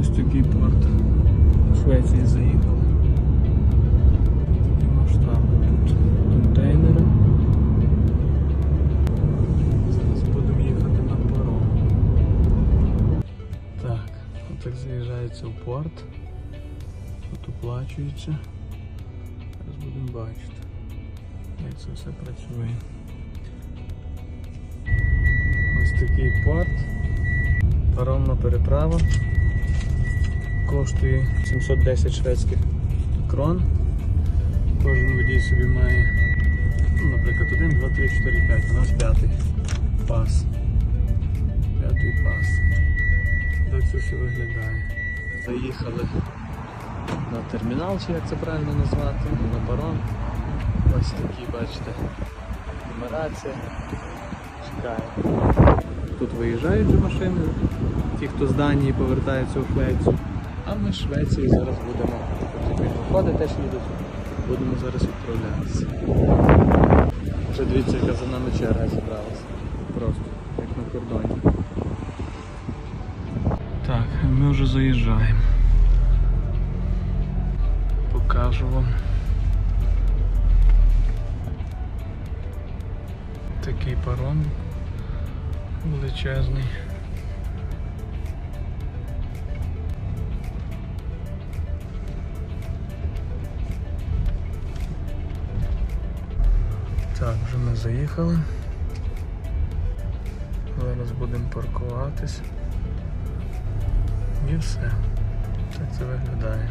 Ось такий порт. В Швеції заїхали. Такі масштаби тут контейнери. Зараз будемо їхати на паром. Так, отак заїжджається в порт. Тут оплачується. Зараз будемо бачити, як це все працює. Ось такий порт. Паромна переправа. Коштує 710 шведських крон. Кожен водій собі має, ну, наприклад, 1, 2, 3, 4, 5. У нас п'ятий пас. П'ятий пас. Так це все виглядає. Заїхали на термінал, чи як це правильно назвати, на паром. Ось такі, бачите, нумерація. Чекає. Тут виїжджають вже машини, ті, хто з Данії повертаються у Швецію. А ми з Швеції зараз будемо виходи теж їдуть. Будемо зараз відправлятися. Вже дивіться, яка за нами черга зібралася. Просто, як на кордоні. Так, ми вже заїжджаємо. Покажу вам. Такий паром величезний. Так, вже ми заїхали. Зараз будемо паркуватись. І все. Так це виглядає.